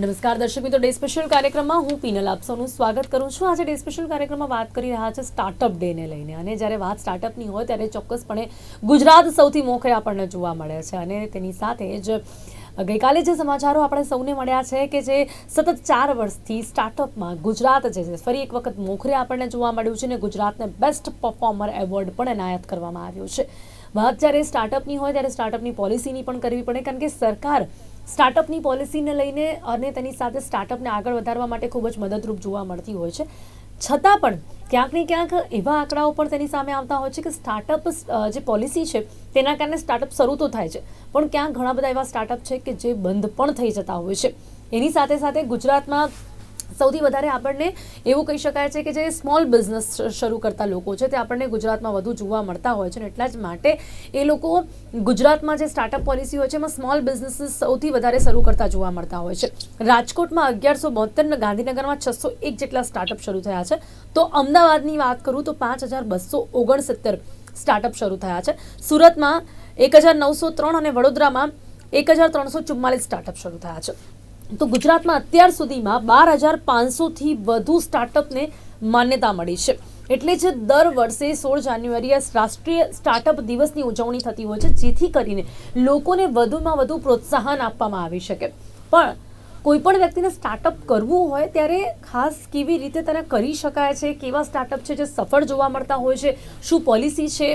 નમસ્કાર દર્શક મિત્રો ડે સ્પેશિયલ કાર્યક્રમમાં હું પીનલ આપ સ્વાગત કરું છું આજે ડે સ્પેશિયલ કાર્યક્રમમાં વાત કરી રહ્યા છે સ્ટાર્ટઅપ ડેને લઈને અને જ્યારે વાત સ્ટાર્ટઅપની હોય ત્યારે ચોક્કસપણે ગુજરાત સૌથી મોખરે આપણને જોવા મળે છે અને તેની સાથે જ ગઈકાલે જે સમાચારો આપણે સૌને મળ્યા છે કે જે સતત ચાર વર્ષથી સ્ટાર્ટઅપમાં ગુજરાત જે છે ફરી એક વખત મોખરે આપણને જોવા મળ્યું છે અને ગુજરાતને બેસ્ટ પરફોર્મર એવોર્ડ પણ એનાયત કરવામાં આવ્યો છે વાત જ્યારે સ્ટાર્ટઅપની હોય ત્યારે સ્ટાર્ટઅપની પોલિસીની પણ કરવી પડે કારણ કે સરકાર સ્ટાર્ટઅપની પોલિસીને લઈને અને તેની સાથે સ્ટાર્ટઅપને આગળ વધારવા માટે ખૂબ જ મદદરૂપ જોવા મળતી હોય છે છતાં પણ ક્યાંક ને ક્યાંક એવા આંકડાઓ પણ તેની સામે આવતા હોય છે કે સ્ટાર્ટઅપ જે પોલિસી છે તેના કારણે સ્ટાર્ટઅપ શરૂ તો થાય છે પણ ક્યાંક ઘણા બધા એવા સ્ટાર્ટઅપ છે કે જે બંધ પણ થઈ જતા હોય છે એની સાથે સાથે ગુજરાતમાં સૌથી વધારે આપણને એવું કહી શકાય છે કે જે સ્મોલ બિઝનેસ શરૂ કરતા લોકો છે તે આપણને ગુજરાતમાં વધુ જોવા મળતા હોય છે ને એટલા જ માટે એ લોકો ગુજરાતમાં જે સ્ટાર્ટઅપ પોલિસી હોય છે એમાં સ્મોલ બિઝનેસીસ સૌથી વધારે શરૂ કરતા જોવા મળતા હોય છે રાજકોટમાં અગિયારસો બોતેર ગાંધીનગરમાં છસો એક જેટલા સ્ટાર્ટઅપ શરૂ થયા છે તો અમદાવાદની વાત કરું તો પાંચ હજાર બસો ઓગણસિત્તેર સ્ટાર્ટઅપ શરૂ થયા છે સુરતમાં એક હજાર નવસો ત્રણ અને વડોદરામાં એક હજાર ત્રણસો ચુમ્માલીસ સ્ટાર્ટઅપ શરૂ થયા છે તો ગુજરાતમાં અત્યાર સુધીમાં બાર હજાર પાંચસોથી વધુ સ્ટાર્ટઅપને માન્યતા મળી છે એટલે જ દર વર્ષે સોળ જાન્યુઆરીએ રાષ્ટ્રીય સ્ટાર્ટઅપ દિવસની ઉજવણી થતી હોય છે જેથી કરીને લોકોને વધુમાં વધુ પ્રોત્સાહન આપવામાં આવી શકે પણ કોઈપણ વ્યક્તિને સ્ટાર્ટઅપ કરવું હોય ત્યારે ખાસ કેવી રીતે તેને કરી શકાય છે કેવા સ્ટાર્ટઅપ છે જે સફળ જોવા મળતા હોય છે શું પોલિસી છે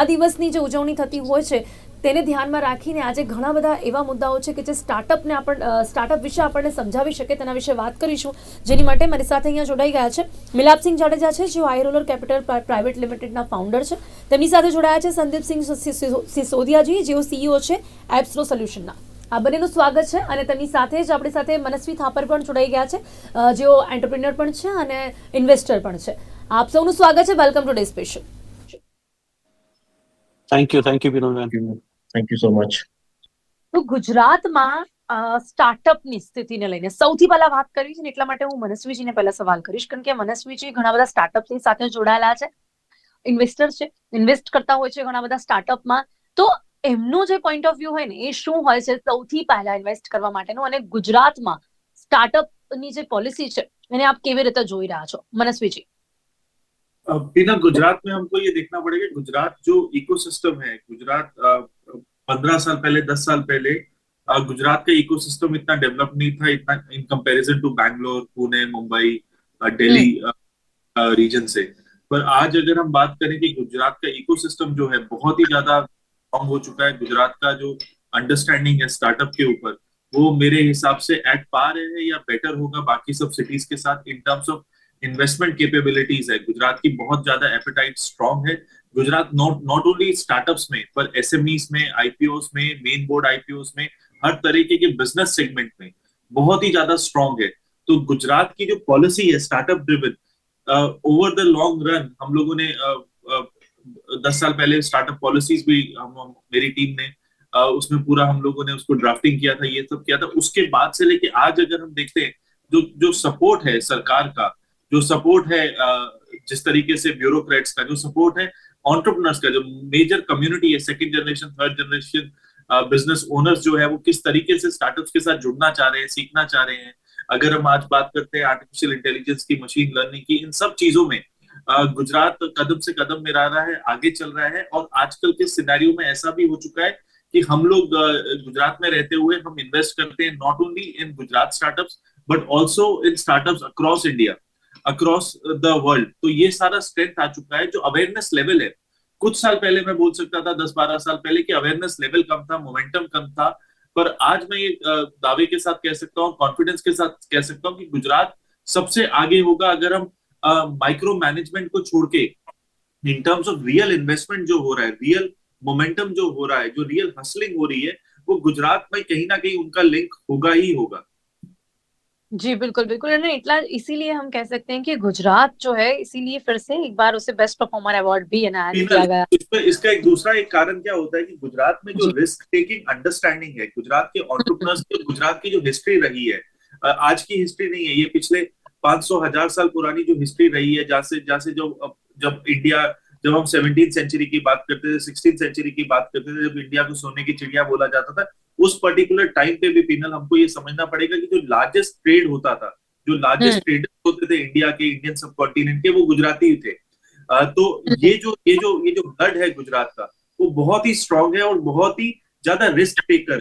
આ દિવસની જે ઉજવણી થતી હોય છે તેને ધ્યાનમાં રાખીને આજે ઘણા બધા એવા મુદ્દાઓ છે કે જે સ્ટાર્ટઅપને આપણ સ્ટાર્ટઅપ વિશે આપણને સમજાવી શકે તેના વિશે વાત કરીશું જેની માટે મારી સાથે અહીંયા જોડાઈ ગયા છે મિલાપસિંહ જાડેજા છે જેઓ આઈ રોલર કેપિટલ પ્રાઇવેટ લિમિટેડના ફાઉન્ડર છે તેમની સાથે જોડાયા છે સંદીપસિંહ સિસોદિયાજી જેઓ સીઈઓ છે એપ્સનો સોલ્યુશનના આ બંનેનું સ્વાગત છે અને તેમની સાથે જ આપણી સાથે મનસ્વી થાપર પણ જોડાઈ ગયા છે જેઓ એન્ટરપ્રિન્યોર પણ છે અને ઇન્વેસ્ટર પણ છે આપ સૌનું સ્વાગત છે welcome today special thank you thank you Vinod thank you so much તો ગુજરાતમાં સ્ટાર્ટઅપની સ્થિતિને લઈને સૌથી પહેલા વાત કરવી છે ને એટલા માટે હું મનસ્વીજીને પહેલા સવાલ કરીશ કારણ કે મનસ્વીજી ઘણા બધા સ્ટાર્ટઅપની સાથે જોડાયેલા છે ઇન્વેસ્ટર છે ઇન્વેસ્ટ કરતા હોય છે ઘણા બધા સ્ટાર્ટઅપમાં તો એમનો જે પોઈન્ટ ઓફ વ્યૂ હોય ને એ શું હોય છે સૌથી પહેલા ઇન્વેસ્ટ કરવા માટેનું અને ગુજરાતમાં સ્ટાર્ટઅપ ની જે પોલિસી છે એને આપ કેવી રીતે જોઈ રહ્યા છો મનસ્વીજી बिना ગુજરાત में हमको ये देखना पड़ेगा गुजरात जो इकोसिस्टम है गुजरात पंद्रह साल पहले दस साल पहले गुजरात का इकोसिस्टम इतना डेवलप नहीं था इतना in comparison to Bangalore Pune Mumbai Delhi region से पर आज अगर हम बात करें कि गुजरात का इकोसिस्टम जो है बहुत ही ज्यादा स्ट्रॉन्ग हो चुका है गुजरात का जो अंडरस्टैंडिंग है स्टार्टअप के ऊपर वो मेरे हिसाब से एट पार है या बेटर होगा बाकी सब सिटीज के साथ in terms of investment capabilities है गुजरात की बहुत ज्यादा एपेटाइट स्ट्रॉन्ग है Gujarat not not only startups में पर एसएमईस में आईपीओस में मेन बोर्ड आईपीओस में हर तरीके के बिजनेस सेगमेंट में बहुत ही ज्यादा स्ट्रांग है तो गुजरात की जो पॉलिसी है startup driven over the long run हम लोगों ने uh, uh, दस साल पहले स्टार्टअप पॉलिसीज भी हम, हम मेरी टीम ने uh, उसमें पूरा हम लोगों ने उसको ड्राफ्टिंग किया था ये सब किया था उसके बाद से लेके आज अगर हम देखते हैं जो जो सपोर्ट है सरकार का जो सपोर्ट है जिस तरीके से ब्यूरोक्रेट्स का जो सपोर्ट है ऑन्टरप्रनर्स का जो मेजर कम्युनिटी है second generation third generation business owners जो है वो किस तरीके से स्टार्टअप्स के साथ जुड़ना चाह रहे हैं सीखना चाह रहे हैं अगर हम आज बात करते हैं आर्टिफिशियल इंटेलिजेंस की मशीन लर्निंग की इन सब चीजों में uh, गुजरात कदम से कदम मिला रहा है आगे चल रहा है और आजकल के सिनेरियो में ऐसा भी हो चुका है कि हम लोग uh, गुजरात में रहते हुए हम इन्वेस्ट करते हैं not only in Gujarat startups but also in startups across India across the world तो ये सारा स्ट्रेंथ आ चुका है जो अवेयरनेस लेवल है कुछ साल पहले मैं बोल सकता था दस बारह साल पहले कि अवेयरनेस लेवल कम था मोमेंटम कम था पर आज मैं ये दावे के साथ कह सकता हूँ कॉन्फिडेंस के साथ कह सकता हूँ कि गुजरात सबसे आगे होगा अगर हम माइक्रो मैनेजमेंट को छोड़ के in terms of real investment जो हो रहा है रियल मोमेंटम जो हो रहा है जो रियल हसलिंग हो रही है वो गुजरात में कहीं ना कहीं उनका लिंक होगा ही होगा जी, बिल्कुल, बिल्कुल। है ना इसीलिए हम कह सकते हैं कि गुजरात जो है इसीलिए फिर से एक बार उसे बेस्ट परफॉर्मर अवार्ड भी किया गया। इसका एक दूसरा एक कारण क्या होता है कि गुजरात में जो रिस्क टेकिंग अंडरस्टैंडिंग है, गुजरात के की गुजरात की जो हिस्ट्री रही है आज की हिस्ट्री नहीं है, ये पिछले पांच सौ हजार साल पुरानी जो हिस्ट्री रही है, जहां से जहां से जो जब इंडिया जब हम सेवनटीन सेंचुरी की बात करते थे, सिक्सटीन सेंचुरी की बात करते थे, जब इंडिया को सोने की चिड़िया बोला जाता था, उस पर्टिकुलर टाइम पे भी पिनल हमको ये समझना पड़ेगा कि जो लार्जेस्ट ट्रेड होता था जो लार्जेस्ट हम्म। ट्रेडर्स होते थे इंडिया के इंडियन सब कॉन्टिनेंट के वो गुजराती थे तो हम्म। ये जो ये जो ये जो ब्लड है गुजरात का वो बहुत ही स्ट्रांग है और बहुत ही ज्यादा रिस्क टेकर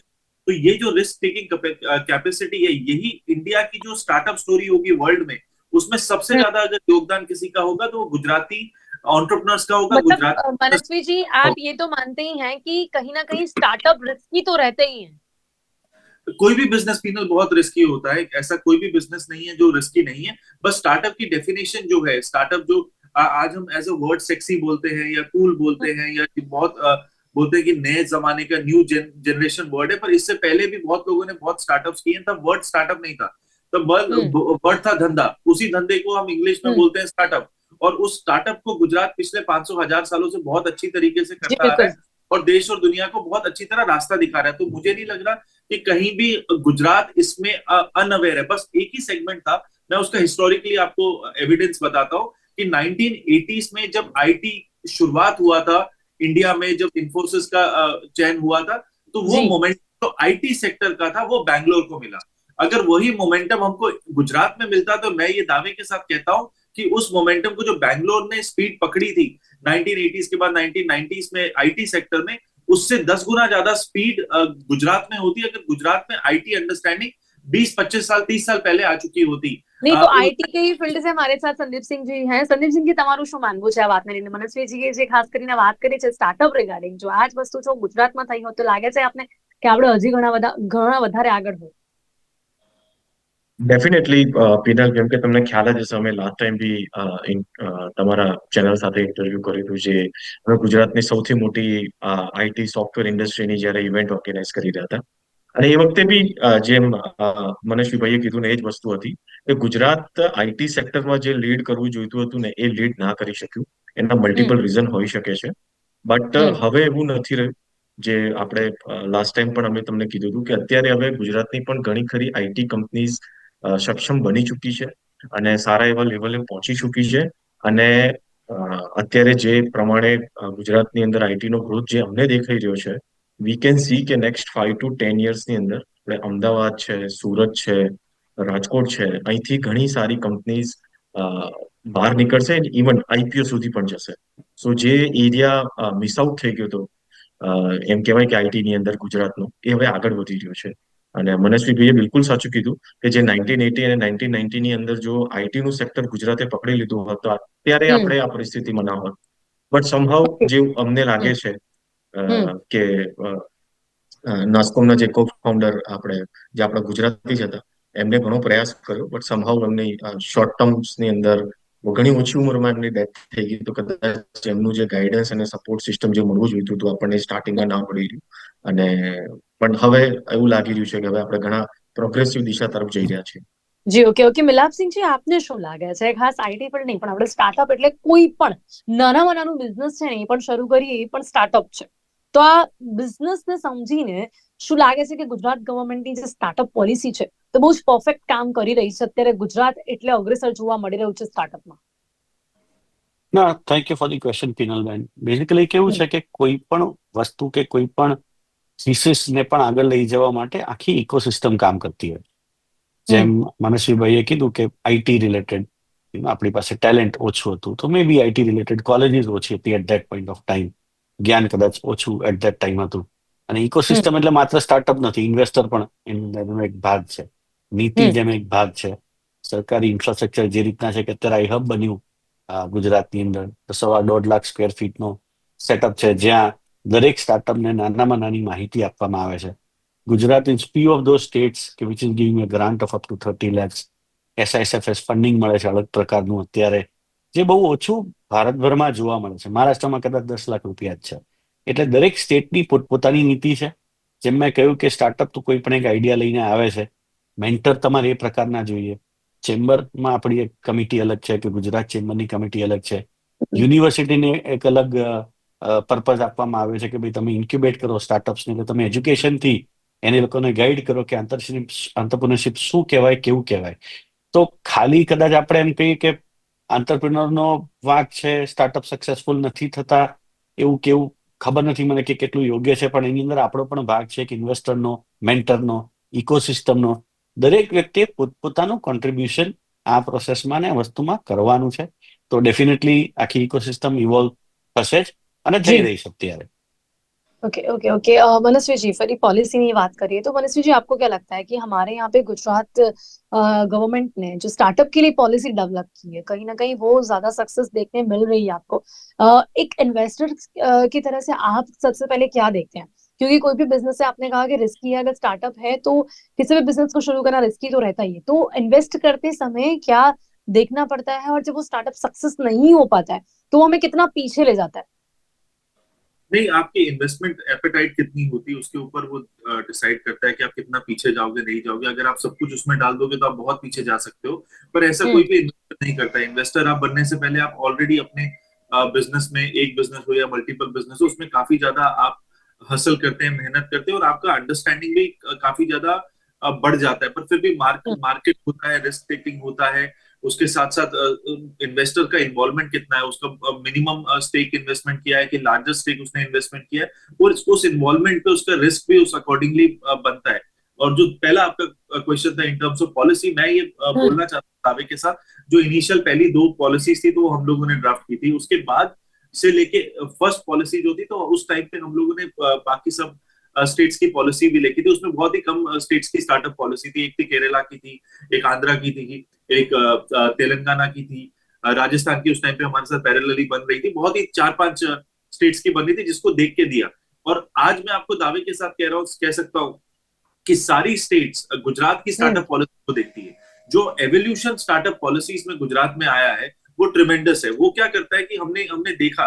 तो ये जो रिस्क टेकिंग कैपेसिटी है यही इंडिया की जो स्टार्टअप स्टोरी होगी वर्ल्ड में उसमें सबसे हम्म। ज्यादा अगर योगदान किसी का होगा तो वो गुजराती ऑन्टरप्रनर्स का होगा गुजरात मतलब, मनस्वी जी आप ये तो मानते ही हैं कि कहीं ना कहीं स्टार्टअप रिस्की तो रहते ही हैं कोई भी बिजनेस पीनल बहुत रिस्की होता है ऐसा कोई भी बिजनेस नहीं है जो रिस्की नहीं है बस स्टार्टअप की डेफिनेशन जो है स्टार्टअप जो आ, आज हम एज अ वर्ड सेक्सी बोलते हैं या कूल बोलते हैं या बहुत आ, बोलते हैं कि नए जमाने का न्यू जन, जनरेशन वर्ड है पर इससे पहले भी बहुत लोगों ने बहुत स्टार्टअप किए हैं तब वर्ड स्टार्टअप नहीं था तब वर्ड हम्म। था धंधा उसी धंधे को हम इंग्लिश में हम्म। बोलते हैं स्टार्टअप और उस स्टार्टअप को गुजरात पिछले पांच सौ हजार सालों से बहुत अच्छी तरीके से करता रहा है और देश और दुनिया को बहुत अच्छी तरह रास्ता दिखा रहा है तो मुझे नहीं लग रहा कि कहीं भी गुजरात इसमें अनअवेयर है बस एक ही सेगमेंट था मैं उसका हिस्टोरिकली आपको एविडेंस बताता हूँ कि 1980s में जब आईटी शुरुआत हुआ था इंडिया में जब इन्फोसिस का चयन हुआ था तो वो मोमेंटम तो आईटी सेक्टर का था वो बैंगलोर को मिला अगर वही मोमेंटम हमको गुजरात में मिलता तो मैं ये दावे के साथ कहता हूँ कि उस मोमेंटम को जो बैंगलोर ने स्पीड पकड़ी थी 1980s के बाद 1990s में आईटी सेक्टर में उससे दस गुना ज्यादा स्पीड गुजरात में होती अगर गुजरात में आईटी अंडरस्टैंडिंग 20 25 साल 30 साल पहले आ चुकी होती नहीं तो आईटी के ही फील्ड से हमारे साथ संदीप सिंह जी हैं संदीप सिंह जी तमारू शो मानबो छे વાત ને લઈને મનસ્વી જી કે જે ખાસ કરીને વાત કરી છે સ્ટાર્ટઅપ રિગાર્ડિંગ જો આજ વસ્તુ છો ગુજરાતમાં થઈ હોય તો લાગે છે આપને કે આપણે હજી ઘણા ડેફિનેટલી પીનલ uh, કેમ કે તમને ખ્યાલ જ હશે અમે લાસ્ટ ટાઈમ બી તમારા ચેનલ સાથે ઇન્ટરવ્યુ કર્યું જે અમે ગુજરાતની સૌથી મોટી આઈટી સોફ્ટવેર ઇન્ડસ્ટ્રીની જ્યારે ઇવેન્ટ ઓર્ગેનાઇઝ કરી રહ્યા હતા અને એ વખતે બી જેમ મનેશભાઈએ કીધું ને એ જ વસ્તુ હતી કે ગુજરાત આઈટી સેક્ટરમાં જે લીડ કરવું જોઈતું હતું ને એ લીડ ના કરી શક્યું એના મલ્ટિપલ રીઝન હોઈ શકે છે બટ હવે એવું નથી રહ્યું જે આપણે લાસ્ટ ટાઈમ પણ અમે તમને કીધું હતું કે અત્યારે હવે ગુજરાતની પણ ઘણી ખરી આઈટી કંપનીઝ સક્ષમ બની ચૂકી છે અને સારા એવા લેવલે પહોંચી ચૂકી છે અને અત્યારે જે પ્રમાણે ગુજરાતની અંદર આઈટી નો ગ્રોથ જે અમને દેખાઈ રહ્યો છે વી કેન સી કે next five to ten years ની અંદર આપણે અમદાવાદ છે સુરત છે રાજકોટ છે અહીંથી ઘણી સારી કંપનીઝ બહાર નીકળશે ઇવન આઈપીઓ સુધી પણ જશે સો જે એરિયા મિસ આઉટ થઈ ગયો હતો એમ કહેવાય કે ની અંદર ગુજરાતનો એ હવે આગળ વધી રહ્યો છે અને મનસ્વીભાઈએ uh, બિલકુલ સાચું કીધું કે જે નાઇન્ટીન એટી અને નાઇન્ટીન નાઇન્ટીની અંદર જો નું સેક્ટર ગુજરાતે પકડી લીધું હોત ત્યારે આપણે આ પરિસ્થિતિમાં ના હોત બટ સમહાવ જેવું અમને લાગે છે કે નાસ્કોમના જે કો ફાઉન્ડર આપણે જે આપણા ગુજરાતી જ હતા એમને ઘણો પ્રયાસ કર્યો બટ સમહાવ એમની શોર્ટ ની અંદર ઘણી ઓછી ઉંમરમાં એમની ડેથ થઈ ગઈ તો કદાચ એમનું જે ગાઈડન્સ અને સપોર્ટ સિસ્ટમ જે મળવું જોઈતું હતું આપણને સ્ટાર્ટિંગમાં ના પડી રહ્યું અને પણ હવે એવું લાગી રહ્યું છે કે હવે આપણે ઘણા પ્રોગ્રેસિવ દિશા તરફ જઈ રહ્યા છીએ જી ઓકે ઓકે મિલાપસિંહજી આપને શું લાગે છે ખાસ આઈટી પણ નહીં પણ આપણે સ્ટાર્ટઅપ એટલે કોઈ પણ નાનામાં નાનું બિઝનેસ છે ને એ પણ શરૂ કરીએ એ પણ સ્ટાર્ટઅપ છે તો આ બિઝનેસ બિઝનેસને સમજીને શું લાગે છે કે ગુજરાત ગવર્મેન્ટની જે સ્ટાર્ટઅપ પોલિસી છે તો બહુ જ પરફેક્ટ કામ કરી રહી છે અત્યારે ગુજરાત એટલે અગ્રેસર જોવા મળી રહ્યું છે સ્ટાર્ટઅપમાં ના thank you for the question Pinal ben basically કેવું છે કે કોઈ પણ વસ્તુ કે કોઈ પણ ફિશિસને પણ આગળ લઈ જવા માટે આખી ઇકોસિસ્ટમ કામ કરતી હોય જેમ મનસ્વીભાઈએ કીધું કે આઈટી રિલેટેડ આપણી પાસે ટેલેન્ટ ઓછું હતું તો maybe IT related colleges ઓછી હતી at that point of time જ્ઞાન કદાચ ઓછું એટ ધેટ ટાઈમ હતું અને ઇકોસિસ્ટમ એટલે માત્ર સ્ટાર્ટઅપ નથી ઇન્વેસ્ટર પણ એનો એક ભાગ છે નીતિ જેમ એક ભાગ છે સરકારી ઇન્ફ્રાસ્ટ્રક્ચર જે રીતના છે કે અત્યારે આઈ હબ બન્યું ગુજરાતની અંદર સવા દોઢ લાખ સ્ક્વેર ફીટનો સેટઅપ છે જ્યાં દરેક સ્ટાર્ટઅપને નાનામાં નાની માહિતી આપવામાં આવે છે Gujarat in few of those states કે which is giving a grant of up to thirty lakhs SISFS funding મળે છે અલગ પ્રકારનું અત્યારે જે બહુ ઓછું ભારતભરમાં જોવા મળે છે મહારાષ્ટ્રમાં કદાચ દસ લાખ રૂપિયા જ છે એટલે દરેક સ્ટેટની પોતપોતાની નીતિ છે જેમ મેં કહ્યું કે સ્ટાર્ટઅપ તો કોઈ પણ એક આઈડિયા લઈને આવે છે મેન્ટર તમારે એ પ્રકારના જોઈએ ચેમ્બરમાં આપણી એક કમિટી અલગ છે કે ગુજરાત ચેમ્બરની કમિટી અલગ છે યુનિવર્સિટીની એક અલગ પર્પઝ આપવામાં આવ્યો છે કે ભાઈ તમે ઇન્ક્યુબેટ કરો સ્ટાર્ટઅપ્સને એટલે તમે એજ્યુકેશનથી એને લોકોને ગાઈડ કરો કે આંતરશિપ આંતરપ્રિનરશિપ શું કહેવાય કેવું કહેવાય તો ખાલી કદાચ આપણે એમ કહીએ કે આંતરપ્રિનરનો વાંક છે સ્ટાર્ટઅપ સક્સેસફુલ નથી થતા એવું કેવું ખબર નથી મને કે કેટલું યોગ્ય છે પણ એની અંદર આપણો પણ ભાગ છે કે ઇન્વેસ્ટરનો મેન્ટરનો ઇકોસિસ્ટમનો દરેક વ્યક્તિએ પોતપોતાનું કોન્ટ્રીબ્યુશન આ પ્રોસેસમાં ને વસ્તુમાં કરવાનું છે તો ડેફિનેટલી આખી ઇકોસિસ્ટમ ઇવોલ્વ થશે જ અને રહી છે અત્યારે okay okay okay Manasvi ji फिर पॉलिसी की बात करिए तो मनस्वी जी आपको क्या लगता है कि हमारे यहाँ पे गुजरात गवर्नमेंट ने जो स्टार्टअप के लिए पॉलिसी डेवलप की है कहीं ना कहीं वो ज्यादा सक्सेस देखने मिल रही है आपको एक इन्वेस्टर की तरह से आप सबसे पहले क्या देखते हैं क्योंकि कोई भी बिजनेस है आपने कहा कि रिस्की है अगर स्टार्टअप है तो किसी भी बिजनेस को शुरू करना रिस्की तो रहता ही है तो इन्वेस्ट करते समय क्या देखना पड़ता है और जब वो स्टार्टअप सक्सेस नहीं हो पाता है तो हमें कितना पीछे ले जाता है नहीं आपकी इन्वेस्टमेंट एपेटाइट कितनी होती है उसके ऊपर वो डिसाइड करता है कि आप कितना पीछे जाओगे नहीं जाओगे अगर आप सब कुछ उसमें डाल दोगे तो आप बहुत पीछे जा सकते हो पर ऐसा हम्म। कोई भी इन्वेस्टर नहीं करता इन्वेस्टर आप बनने से पहले आप ऑलरेडी अपने बिजनेस में एक बिजनेस हो या मल्टीपल बिजनेस हो उसमें काफी ज्यादा आप हसल करते हैं मेहनत करते हैं और आपका अंडरस्टैंडिंग भी काफी ज्यादा बढ़ जाता है पर फिर भी मार्केट हम्म। मार्केट होता है रिस्क टेकिंग होता है उसके साथ साथ इन्वेस्टर का इन्वॉल्वमेंट कितना है उसका मिनिमम स्टेक इन्वेस्टमेंट किया है कि लार्जेस्ट स्टेक उसने इन्वेस्टमेंट किया है और उस इन्वॉल्वमेंट पे उसका रिस्क भी उस अकॉर्डिंगली बनता है और जो पहला आपका क्वेश्चन था इन टर्म्स ऑफ पॉलिसी मैं ये हाँ। बोलना चाहता हूँ दावे के साथ जो इनिशियल पहली दो पॉलिसीज थी तो हम लोगों ने ड्राफ्ट की थी उसके बाद से लेके फर्स्ट पॉलिसी जो थी तो उस टाइम पे हम लोगों ने बाकी सब स्टेट्स की पॉलिसी भी लिखी थी उसमें बहुत ही कम स्टेट्स की स्टार्टअप पॉलिसी थी एक थी तो केरला की थी एक आंध्रा की थी एक तेलंगाना की थी राजस्थान की उस टाइम पे हमारे साथ पैरेलली बन रही थी बहुत ही चार पांच स्टेट्स की बन रही थी जिसको देख के दिया और आज मैं आपको दावे के साथ कह रहा हूँ कह सकता हूँ कि सारी स्टेट्स गुजरात की स्टार्टअप हम्म। पॉलिसी को देखती है जो एवोल्यूशन स्टार्टअप पॉलिसीज में गुजरात में आया है वो ट्रिमेंडस है वो क्या करता है कि हमने हमने देखा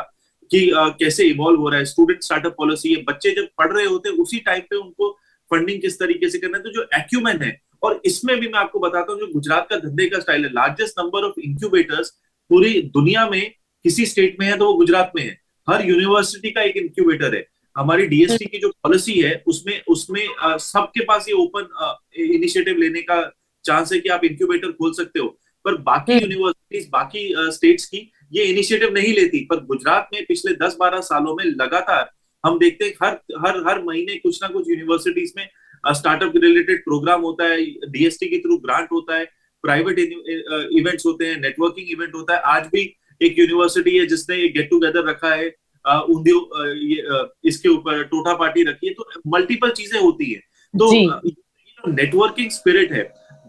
कि आ, कैसे इवॉल्व हो रहा है स्टूडेंट स्टार्टअप पॉलिसी है बच्चे जब पढ़ रहे होते हैं उसी टाइम पे उनको फंडिंग किस तरीके से करना है तो जो एक्यूमेन है और इसमें भी मैं आपको बताता हूँ जो गुजरात का धंधे का स्टाइल है लार्जेस्ट नंबर ऑफ इंक्यूबेटर्स पूरी दुनिया में किसी स्टेट में है तो वो गुजरात में है हर यूनिवर्सिटी का एक इंक्यूबेटर है हमारी डीएसटी की जो पॉलिसी है उसमें उसमें सबके पास ये ओपन इनिशिएटिव लेने का चांस है कि आप इंक्यूबेटर खोल सकते हो पर बाकी यूनिवर्सिटीज हम्म। बाकी स्टेट्स की ये इनिशिएटिव नहीं लेती पर गुजरात में पिछले 10-12 सालों में लगातार हम देखते हैं हर हर हर महीने कुछ ना कुछ यूनिवर्सिटीज में स्टार्टअप रिलेटेड प्रोग्राम होता है डीएसटी के थ्रू ग्रांट होता है प्राइवेट इवेंट्स होते हैं नेटवर्किंग इवेंट होता है आज भी एक यूनिवर्सिटी है जिसने एक गेट टूगेदर रखा है उन्हें इसके ऊपर टोटा पार्टी रखी है तो मल्टीपल चीजें होती है तो नेटवर्किंग स्पिरिट है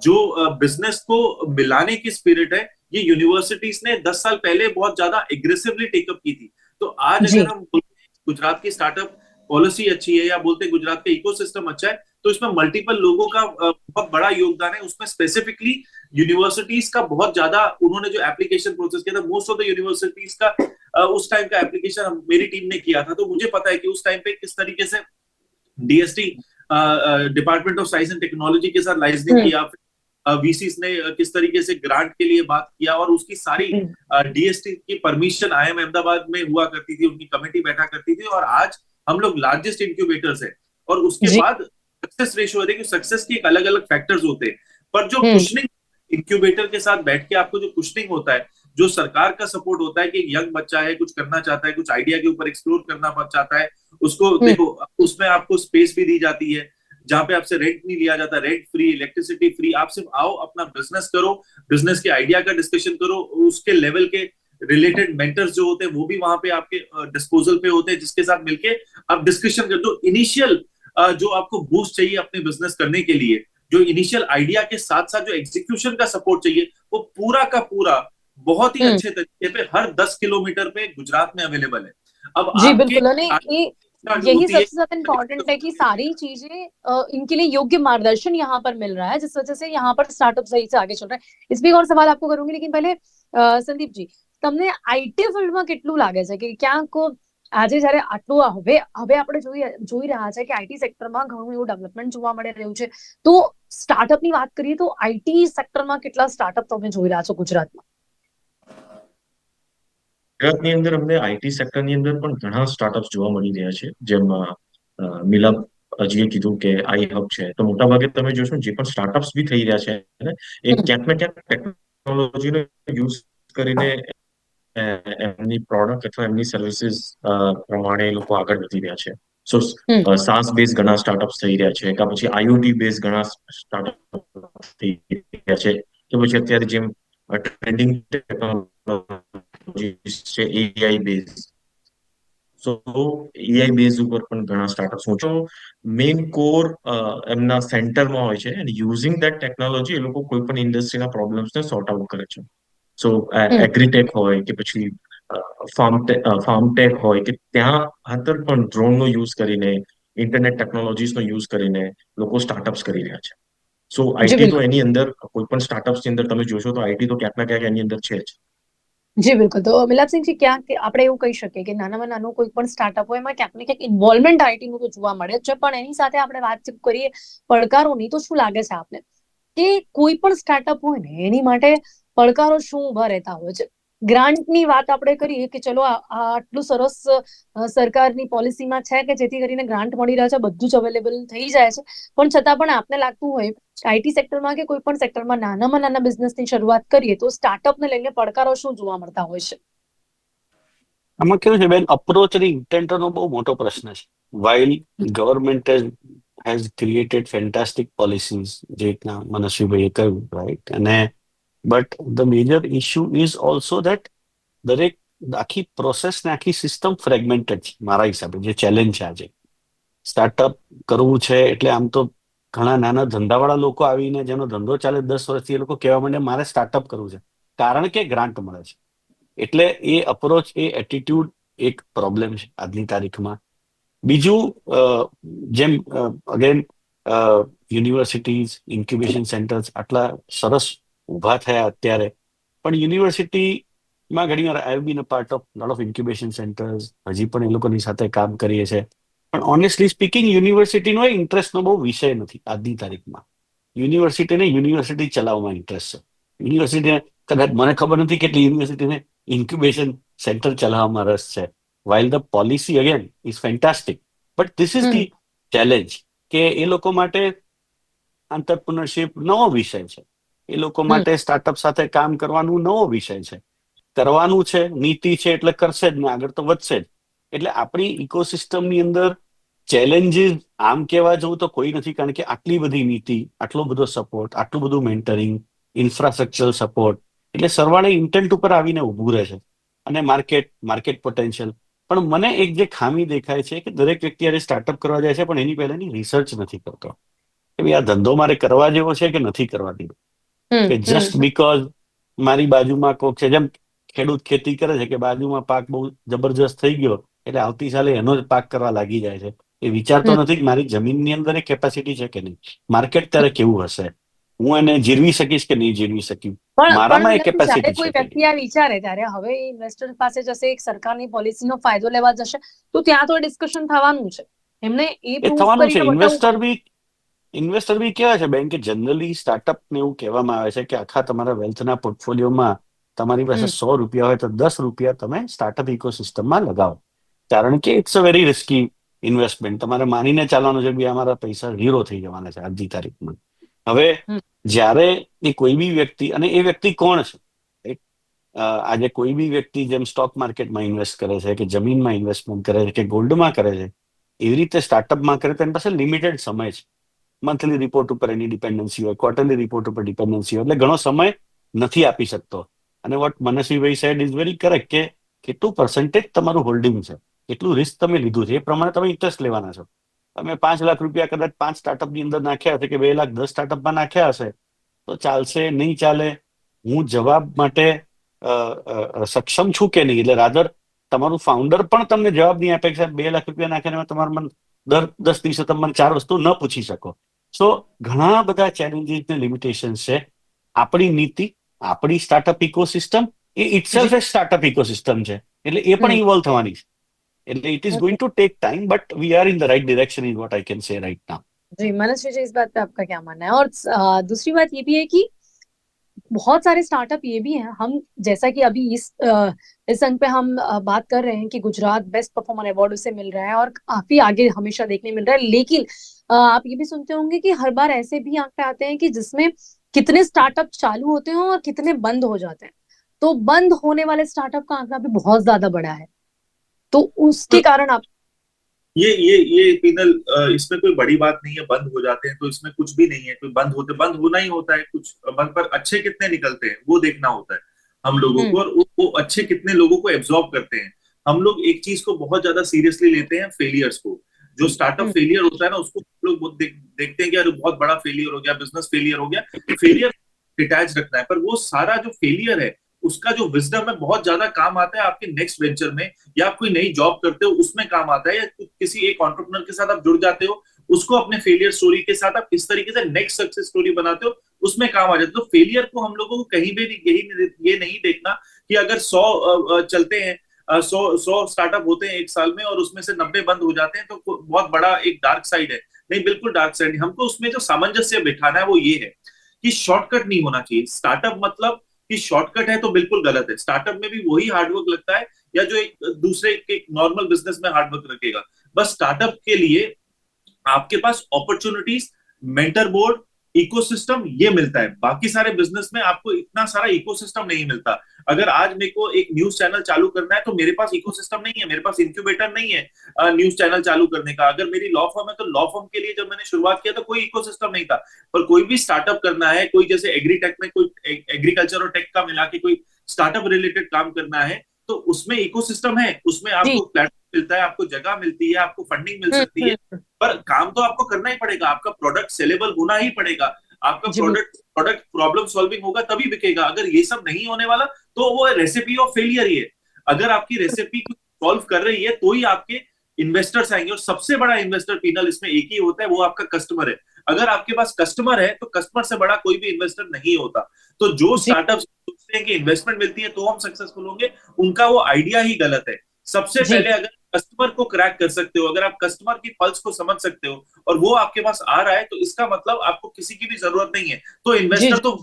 जो बिजनेस को मिलाने की स्पिरिट है ये यूनिवर्सिटीज ने दस साल पहले बहुत ज्यादा एग्रेसिवली टेकअप की थी तो आज अगर हम गुजरात की स्टार्टअप पॉलिसी अच्छी है या बोलते हैं गुजरात का इकोसिस्टम अच्छा है तो इसमें मल्टीपल लोगों का बहुत बड़ा योगदान है उसमें स्पेसिफिकली यूनिवर्सिटीज का बहुत ज्यादा उन्होंने जो एप्लीकेशन प्रोसेस किया था मोस्ट ऑफ द यूनिवर्सिटीज का उस टाइम का एप्लीकेशन मेरी टीम ने किया था तो मुझे पता है कि उस टाइम पे किस तरीके से DST department of science and technology के साथ लाइजनिंग हम्म। किया वीसी ने किस तरीके से ग्रांट के लिए बात किया और उसकी सारी डीएसटी हम्म। की परमिशन आई अहमदाबाद में हुआ करती थी उनकी कमेटी बैठा करती थी और आज हम लोग लार्जेस्ट इंक्यूबेटर्स है और उसके बाद सक्सेस रेशियो देखिए सक्सेस के एक अलग अलग फैक्टर्स होते हैं पर जो क्वेश्चनिंग हम्म। इंक्यूबेटर के साथ बैठ के आपको जो क्वेश्चनिंग होता है जो सरकार का सपोर्ट होता है कि यंग बच्चा है कुछ करना चाहता है कुछ आइडिया के ऊपर एक्सप्लोर करना चाहता है उसको हम्म। देखो उसमें आपको स्पेस भी दी जाती है जहां पे आपसे रेंट नहीं लिया जाता रेंट फ्री इलेक्ट्रिसिटी फ्री आप सिर्फ आओ अपना बिजनेस करो बिजनेस के आइडिया का डिस्कशन करो उसके लेवल के रिलेटेड मेंटर्स जो होते हैं वो भी वहां पे आपके डिस्पोजल पे होते हैं जिसके साथ मिलके आप डिस्कशन कर दो इनिशियल जो आपको बूस्ट चाहिए अपने बिजनेस करने के लिए जो इनिशियल आइडिया के साथ साथ जो एग्जीक्यूशन का सपोर्ट चाहिए वो पूरा का पूरा बहुत ही हम्म। अच्छे तरीके पे हर दस किलोमीटर पे गुजरात में अवेलेबल है अब जी बिल्कुल यही सबसे ज्यादा इम्पोर्टेंट है कि सारी चीजें इनके लिए योग्य मार्गदर्शन यहाँ पर मिल रहा है जिस वजह से यहाँ पर स्टार्टअप सही से आगे चल रहा है इस भी और सवाल आपको करूंगी लेकिन पहले संदीप जी તમને આઈટી ફિલ્ડમાં કેટલું લાગે છે કે ક્યાંક આજે જયારે આટલું હવે હવે આપણે જોઈ જોઈ રહ્યા છે કે આઈટી સેક્ટરમાં ઘણું એવું ડેવલપમેન્ટ જોવા મળી રહ્યું છે તો સ્ટાર્ટઅપ ની વાત કરીએ તો આઈટી સેક્ટરમાં કેટલા સ્ટાર્ટઅપ તમે જોઈ રહ્યા છો ગુજરાતમાં ગુજરાતની અંદર અમને આઈટી સેક્ટરની અંદર પણ ઘણા સ્ટાર્ટઅપ્સ જોવા મળી રહ્યા છે જેમાં મિલાપ હજીએ કીધું કે આઈ હબ છે તો મોટા ભાગે તમે જોશો જે પણ સ્ટાર્ટઅપ્સ બી થઈ રહ્યા છે એ ક્યાંક ને ક્યાંક ટેકનોલોજીનો યુઝ કરીને અને એની પ્રોડક્ટ્સ અને એની સર્વિસીસ પ્રમાણમાં લોકો આગળ વધી રહ્યા છે સો સાન્સ બેઝ ઘણા સ્ટાર્ટઅપ્સ થઈ રહ્યા છે કા પછી આઈઓટી બેઝ ઘણા સ્ટાર્ટઅપ્સ થઈ રહ્યા છે કે પછી અત્યારે જે ટ્રેન્ડિંગ ટેકનોલોજી છે AI base so AI base ઉપર પણ ઘણા સ્ટાર્ટઅપ્સ ઉઠો મેઈન કોર એમના સેન્ટરમાં હોય છે એન્ડ યુઝિંગ ધેટ ટેકનોલોજી એ લોકો કોઈ પણ ઇન્ડસ્ટ્રીના પ્રોબ્લેમ્સને સોલ્વ આઉટ કરે છે સો એગ્રીટેક હોય કે પછી ફાર્મ હોય કે ત્યાં ખાતર પણ ડ્રોનનો યુઝ કરીને ઇન્ટરનેટ ટેકનોલોજીસનો યુઝ કરીને લોકો સ્ટાર્ટઅપ્સ કરી રહ્યા છે સો આઈટી તો એની અંદર કોઈ પણ સ્ટાર્ટઅપ્સની અંદર તમે જોશો તો આઈટી તો ક્યાંક ના ક્યાંક એની અંદર છે જ જી બિલકુલ તો મિલાપસિંહજી ક્યાંક આપણે એવું કહી શકીએ કે નાનામાં નાનું કોઈ પણ સ્ટાર્ટઅપ હોય એમાં ક્યાંક ને ક્યાંક ઇન્વોલ્વમેન્ટ આઈટીનું તો જોવા મળે છે પણ એની સાથે આપણે વાતચીત કરીએ પડકારોની તો શું લાગે છે આપને કે કોઈ પણ સ્ટાર્ટઅપ હોય ને એની માટે પડકારો શું ઉભા રહેતા હોય છે ગ્રાન્ટની વાત આપણે કરીએ કે ચલો આટલું સરસ સરકારની પોલિસીમાં છે કે જેથી કરીને ગ્રાન્ટ મળી રહ્યા છે બધું જ અવેલેબલ થઈ જાય છે પણ છતાં પણ આપને લાગતું હોય આઈટી સેક્ટરમાં કે કોઈ પણ સેક્ટરમાં નાનામાં નાના બિઝનેસની શરૂઆત કરીએ તો સ્ટાર્ટઅપને લઈને પડકારો શું જોવા મળતા હોય છે આમાં કેવું છે બેન અપ્રોચ અને ઇન્ટેન્ટનો બહુ મોટો પ્રશ્ન છે while government has created fantastic policies જે રીતના મનસ્વીભાઈએ કહ્યું રાઈટ અને but the major issue is also that દરેક આખી પ્રોસેસ ને આખી સિસ્ટમ ફ્રેગમેન્ટેડ છે મારા હિસાબે જે ચેલેન્જ છે આજે સ્ટાર્ટઅપ કરવું છે એટલે આમ તો ઘણા નાના ધંધાવાળા લોકો આવીને જેનો ધંધો ચાલે દસ વર્ષથી એ લોકો કહેવા માંડે મારે સ્ટાર્ટઅપ કરવું છે કારણ કે ગ્રાન્ટ મળે છે એટલે એ અપ્રોચ એ એટીટ્યુડ એક પ્રોબ્લેમ છે આજની તારીખમાં બીજું જેમ અગેન યુનિવર્સિટીઝ ઇન્ક્યુબેશન સેન્ટર્સ આટલા સરસ ઊભા થયા અત્યારે પણ યુનિવર્સિટીમાં ઘણી વાર I been part of lot of incubation centres હજી પણ એ લોકોની સાથે કામ કરીએ છીએ પણ ઓનેસ્ટલી સ્પીકિંગ યુનિવર્સિટીનો ઇન્ટરેસ્ટનો બહુ વિષય નથી આજની તારીખમાં યુનિવર્સિટીને યુનિવર્સિટી ચલાવવામાં ઇન્ટરેસ્ટ છે યુનિવર્સિટીને કદાચ મને ખબર નથી કેટલી યુનિવર્સિટીને ઇન્ક્યુબેશન સેન્ટર ચલાવવામાં રસ છે while the policy again is fantastic but this is the challenge કે એ લોકો માટે આંતરપ્રનરશીપ નવો વિષય છે એ લોકો માટે સ્ટાર્ટઅપ સાથે કામ કરવાનું નવો વિષય છે કરવાનું છે નીતિ છે એટલે કરશે જ ને આગળ તો વધશે જ એટલે આપણી ની અંદર ચેલેન્જીસ આમ કહેવા જવું તો કોઈ નથી કારણ કે આટલી બધી નીતિ આટલો બધો સપોર્ટ આટલું બધું મેન્ટરિંગ ઇન્ફ્રાસ્ટ્રક્ચર સપોર્ટ એટલે સરવાળે ઇન્ટેન્ટ ઉપર આવીને ઊભું રહે છે અને માર્કેટ માર્કેટ પોટેન્શિયલ પણ મને એક જે ખામી દેખાય છે કે દરેક વ્યક્તિ આજે સ્ટાર્ટઅપ કરવા જાય છે પણ એની પહેલાની રિસર્ચ નથી કરતો કે ભાઈ આ ધંધો મારે કરવા જેવો છે કે નથી કરવા દેવો કે જસ્ટ બીકોઝ મારી બાજુમાં કોક છે જેમ ખેડૂત ખેતી કરે છે કે બાજુમાં પાક બહુ જબરજસ્ત થઈ ગયો એટલે આવતી સાલે એનો જ પાક કરવા લાગી જાય છે એ વિચારતો નથી કે મારી જમીનની અંદર કેપેસિટી છે કે નહીં માર્કેટ ત્યારે કેવું હશે હું એને જીરવી શકીશ કે નહીં જીરવી શક્યું મારામાં એક કેપેસિટી કોઈ વ્યક્તિ આ વિચારે ત્યારે હવે ઇન્વેસ્ટર પાસે જશે એક સરકારની પોલિસીનો ફાયદો લેવા જશે તો ત્યાં તો ડિસ્કશન થવાનું છે એમને એ થવાનું છે ઇન્વેસ્ટર બી ઇન્વેસ્ટર બી કેવા છે બેંક જનરલી સ્ટાર્ટઅપ ને એવું કહેવામાં આવે છે કે આખા તમારા વેલ્થના પોર્ટફોલિયોમાં તમારી પાસે સો રૂપિયા હોય તો દસ રૂપિયા તમે સ્ટાર્ટઅપ ઇકોસિસ્ટમમાં લગાવો કારણ કે it's a very risky investment તમારે માનીને ચાલવાનું છે કે અમારા પૈસા ઝીરો થઈ જવાના છે આજની તારીખમાં હવે જ્યારે એ કોઈ બી વ્યક્તિ અને એ વ્યક્તિ કોણ છે આજે કોઈ બી વ્યક્તિ જેમ સ્ટોક માર્કેટમાં ઇન્વેસ્ટ કરે છે કે જમીનમાં ઇન્વેસ્ટમેન્ટ કરે છે કે ગોલ્ડમાં કરે છે એવી રીતે સ્ટાર્ટઅપમાં કરે એની પાસે લિમિટેડ સમય છે મંથલી રિપોર્ટ ઉપર એની ડિપેન્ડન્સી હોય ક્વાર્ટરલી રિપોર્ટ ઉપર ડિપેન્ડન્સી હોય એટલે ઘણો સમય નથી આપી શકતો અને what મનસ્વીભાઈ said is very correct કે કેટલું પર્સન્ટેજ તમારું હોલ્ડિંગ છે કેટલું રિસ્ક તમે લીધું છે એ પ્રમાણે તમે ઇન્ટરેસ્ટ લેવાના છો તમે પાંચ લાખ રૂપિયા કદાચ પાંચ સ્ટાર્ટઅપની અંદર નાખ્યા હશે કે બે લાખ દસ સ્ટાર્ટઅપમાં નાખ્યા હશે તો ચાલશે નહીં ચાલે હું જવાબ માટે સક્ષમ છું કે નહીં એટલે રાધર તમારું ફાઉન્ડર પણ તમને જવાબ નહીં આપે કે બે લાખ રૂપિયા નાખીને તમારું મન दर 10 30% मन चार वस्तु न पूछी सको सो घना बड़ा चैलेंजिंग लिमिटेशंस है अपनी नीति अपनी startup ecosystem itself a startup ecosystem जे એટલે એ પણ ઇવોલ્વ થવાની એટલે it is going to take time but we are in the right direction in what I can say right ના જિ મનશ વિજયસ બાત મે આપકા શું માનના હે ઓર બીજી વાત યે ભી હે કી बहुत सारे स्टार्टअप ये भी हैं हम जैसा कि अभी इस आ, इस अंक पे हम बात कर रहे हैं कि गुजरात बेस्ट परफॉर्मर अवार्ड उसे मिल रहा है और काफी आगे हमेशा देखने मिल रहा है लेकिन आप ये भी सुनते होंगे कि हर बार ऐसे भी आंकड़े आते हैं कि जिसमें कितने स्टार्टअप चालू होते हैं और कितने बंद हो जाते हैं तो बंद होने वाले स्टार्टअप का आंकड़ा भी बहुत ज्यादा बड़ा है तो उसके तो कारण आप ये ये ये पीनल इसमें कोई बड़ी बात नहीं है बंद हो जाते हैं तो इसमें कुछ भी नहीं है कोई बंद होते बंद होना ही होता है कुछ बंद पर अच्छे कितने निकलते हैं वो देखना होता है हम लोगों हम्म। को और वो अच्छे कितने लोगों को एब्जॉर्ब करते हैं हम लोग एक चीज को बहुत ज्यादा सीरियसली लेते हैं फेलियर्स को जो स्टार्टअप हम्म। फेलियर होता है ना उसको लोग देखते हैं कि अरे बहुत बड़ा फेलियर हो गया बिजनेस फेलियर हो गया फेलियर डिटैच रखना है पर वो सारा जो फेलियर है उसका जो विजडम है बहुत ज्यादा काम आता है आपके नेक्स्ट वेंचर में या आप कोई नई जॉब करते हो उसमें काम आता है या किसी एक ऑन्टरप्रनर के साथ आप जुड़ जाते हो उसको अपने फेलियर स्टोरी के साथ आप किस तरीके से नेक्स्ट सक्सेस स्टोरी बनाते हो उसमें काम आ जाता है तो फेलियर को हम लोगों को कहीं भी यही ये नहीं देखना कि अगर सौ चलते हैं सौ सौ स्टार्टअप होते हैं एक साल में और उसमें से नब्बे बंद हो जाते हैं तो बहुत बड़ा एक डार्क साइड है नहीं बिल्कुल डार्क साइड हमको उसमें जो सामंजस्य बिठाना है वो ये है कि शॉर्टकट नहीं होना चाहिए स्टार्टअप मतलब कि शॉर्टकट है तो बिल्कुल गलत है स्टार्टअप में भी वही हार्डवर्क लगता है या जो एक दूसरे के नॉर्मल बिजनेस में हार्डवर्क रखेगा बस स्टार्टअप के लिए आपके पास अपॉर्चुनिटीज मेंटर बोर्ड इकोसिस्टम ये मिलता है बाकी सारे बिजनेस में आपको इतना सारा इकोसिस्टम नहीं मिलता अगर आज मेरे को एक न्यूज चैनल चालू करना है तो मेरे पास इकोसिस्टम नहीं है मेरे पास इंक्यूबेटर नहीं है न्यूज चैनल चालू करने का अगर मेरी लॉ फॉर्म है तो लॉ फॉर्म के लिए जब मैंने शुरुआत किया तो कोई इकोसिस्टम नहीं था पर कोई भी स्टार्टअप करना है कोई जैसे एग्रीटेक में कोई एग्रीकल्चर और टेक का मिला के कोई स्टार्टअप रिलेटेड काम करना है तो उसमें इकोसिस्टम है उसमें आपको प्लेटफॉर्म मिलता है आपको जगह मिलती है आपको फंडिंग मिल हम्म, सकती है हम्म। पर काम तो आपको करना ही पड़ेगा आपका प्रोडक्ट सेलेबल होना ही पड़ेगा आपका प्रोडक्ट प्रोडक्ट प्रॉब्लम सॉल्विंग होगा तभी बिकेगा अगर ये सब नहीं होने वाला तो वो रेसिपी ऑफ फेलियर ही है अगर आपकी रेसिपी सॉल्व कर रही है तो ही आपके इन्वेस्टर्स आएंगे और सबसे बड़ा इन्वेस्टर पीनल इसमें एक ही होता है वो आपका कस्टमर है अगर आपके पास कस्टमर है तो कस्टमर से बड़ा कोई भी इन्वेस्टर नहीं होता तो जो स्टार्टअप सोचते हैं कि इन्वेस्टमेंट मिलती है तो हम सक्सेसफुल होंगे उनका वो आइडिया ही गलत है सबसे पहले अगर कस्टमर को क्रैक कर सकते हो अगर आप कस्टमर की पल्स को समझ सकते हो और वो आपके पास आ रहा है तो इसका मतलब आपको किसी की भी जरूरत नहीं है तो इन्वेस्टर तो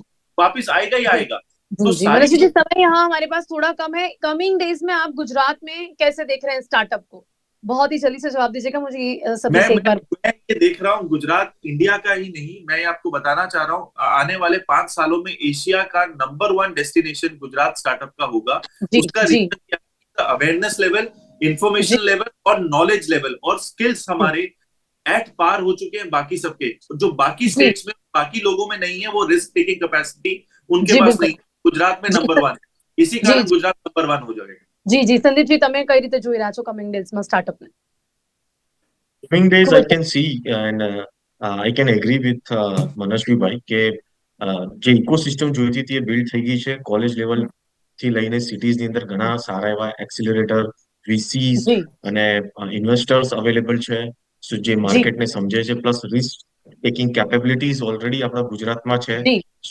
वापिस आएगा ही आएगा तो समय यहाँ हमारे पास थोड़ा कम है कमिंग डेज में आप गुजरात में कैसे देख रहे हैं स्टार्टअप को बहुत ही जल्दी से जवाब दीजिएगा मुझे मैं, से एक बार तो मैं ये देख रहा हूँ गुजरात इंडिया का ही नहीं मैं आपको बताना चाह रहा हूँ आने वाले पांच सालों में एशिया का number one destination Gujarat startup का होगा उसका reason awareness level information level और नॉलेज लेवल और स्किल्स हमारे एट पार हो चुके हैं बाकी सबके जो बाकी स्टेट्स में बाकी लोगों में नहीं है वो रिस्क टेकिंग कैपेसिटी उनके पास नहीं गुजरात में नंबर वन इसी कारण गुजरात नंबर वन हो जाएगा જી જી સંદીપજી તમે કઈ રીતે જોઈ રહ્યા છો કમિંગ ડેઝ ડેઝમાં સ્ટાર્ટઅપને coming days I can see and I can agree with Manojbhai કે uh, જે ઇકોસિસ્ટમ જોઈતી હતી એ બિલ્ડ થઈ ગઈ છે કોલેજ લેવલ થી લઈને સિટીઝ ની અંદર ઘણા સારા એવા એક્સિલરેટર વીસીસ અને ઇન્વેસ્ટર્સ uh, અવેલેબલ છે જે માર્કેટને સમજે છે plus risk taking capabilities already આપણા ગુજરાતમાં છે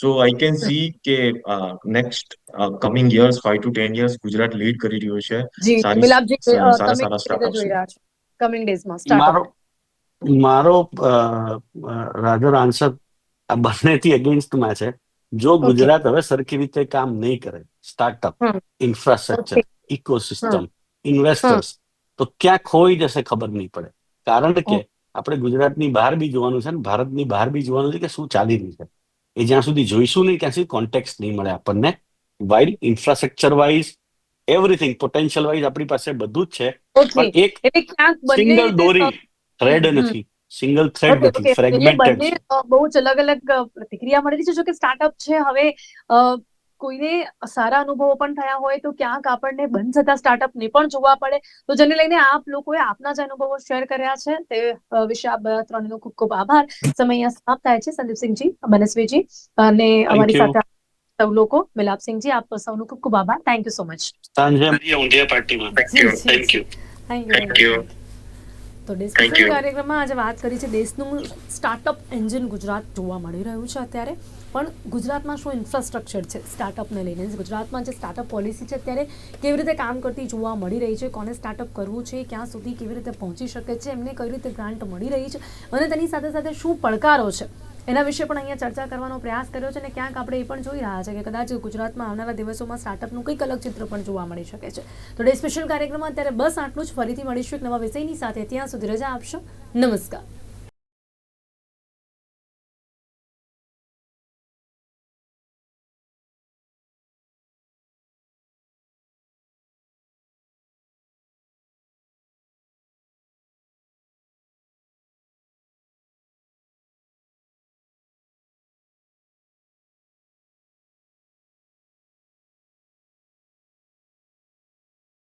સો આઈ કેન સી કે next coming years 5 to 10 years Gujarat lead કરી રહ્યું છે સારી સારા સારા સ્ટાર્ટઅપ્સ કમિંગ ડેઝમાં સ્ટાર્ટઅપ મારો રાધર આન્સર આ બંનેથી અગેન્સ્ટમાં છે જો ગુજરાત હવે સરખી રીતે કામ નહીં કરે સ્ટાર્ટઅપ ઇન્ફ્રાસ્ટ્રક્ચર ઇકોસિસ્ટમ ઇન્વેસ્ટર્સ તો ક્યાં ખોઈ જશે ખબર નહીં પડે કારણ કે આપણે ગુજરાતની બહાર બી જોવાનું છે ને ભારતની બહાર બી જોવાનું છે કે શું ચાલી રહ્યું છે એ જ્યાં સુધી જોઈશું નહીં ત્યાં સુધી કોન્ટેક્ટ નહીં મળે આપણને while infrastructure wise everything potential wise આપણી પાસે બધું જ છે પણ એક સિંગલ દોરી થ્રેડ નથી સિંગલ થ્રેડ નથી ફ્રેગમેન્ટેડ બહુ જ અલગ અલગ પ્રતિક્રિયા મળી છે જો કે સ્ટાર્ટઅપ છે હવે કોઈને સારા અનુભવો પણ થયા હોય તો ક્યાંક આપણને બંધ થતા ને પણ જોવા પડે તો જેને લઈને આપ લોકોએ આપના જ અનુભવો શેર કર્યા છે તે વિશે આપ ત્રણનો ખૂબ ખૂબ આભાર સમય અહીંયા સમાપ્ત થાય છે સંદીપસિંહજી મનસ્વીજી અને અમારી સાથે સૌ લોકો મિલાપસિંહજી આપ સૌનું ખૂબ ખૂબ આભાર થેન્ક યુ સો મચ તો ડિસ્કશન કાર્યક્રમમાં આજે વાત કરી છે દેશનું સ્ટાર્ટઅપ એન્જિન ગુજરાત જોવા મળી રહ્યું છે અત્યારે પણ ગુજરાતમાં શું ઇન્ફ્રાસ્ટ્રક્ચર છે સ્ટાર્ટઅપને લઈને ગુજરાતમાં જે સ્ટાર્ટઅપ પોલિસી છે અત્યારે કેવી રીતે કામ કરતી જોવા મળી રહી છે કોને સ્ટાર્ટઅપ કરવું છે ક્યાં સુધી કેવી રીતે પહોંચી શકે છે એમને કઈ રીતે ગ્રાન્ટ મળી રહી છે અને તેની સાથે સાથે શું પડકારો છે એના વિશે પણ અહીંયા ચર્ચા કરવાનો પ્રયાસ કર્યો છે અને ક્યાંક આપણે એ પણ જોઈ રહ્યા છે કે કદાચ ગુજરાતમાં આવનારા દિવસોમાં સ્ટાર્ટઅપનું કંઈક અલગ ચિત્ર પણ જોવા મળી શકે છે તો ડે સ્પેશિયલ કાર્યક્રમમાં અત્યારે બસ આટલું જ ફરીથી મળીશું એક નવા વિષયની સાથે ત્યાં સુધી રજા આપશો નમસ્કાર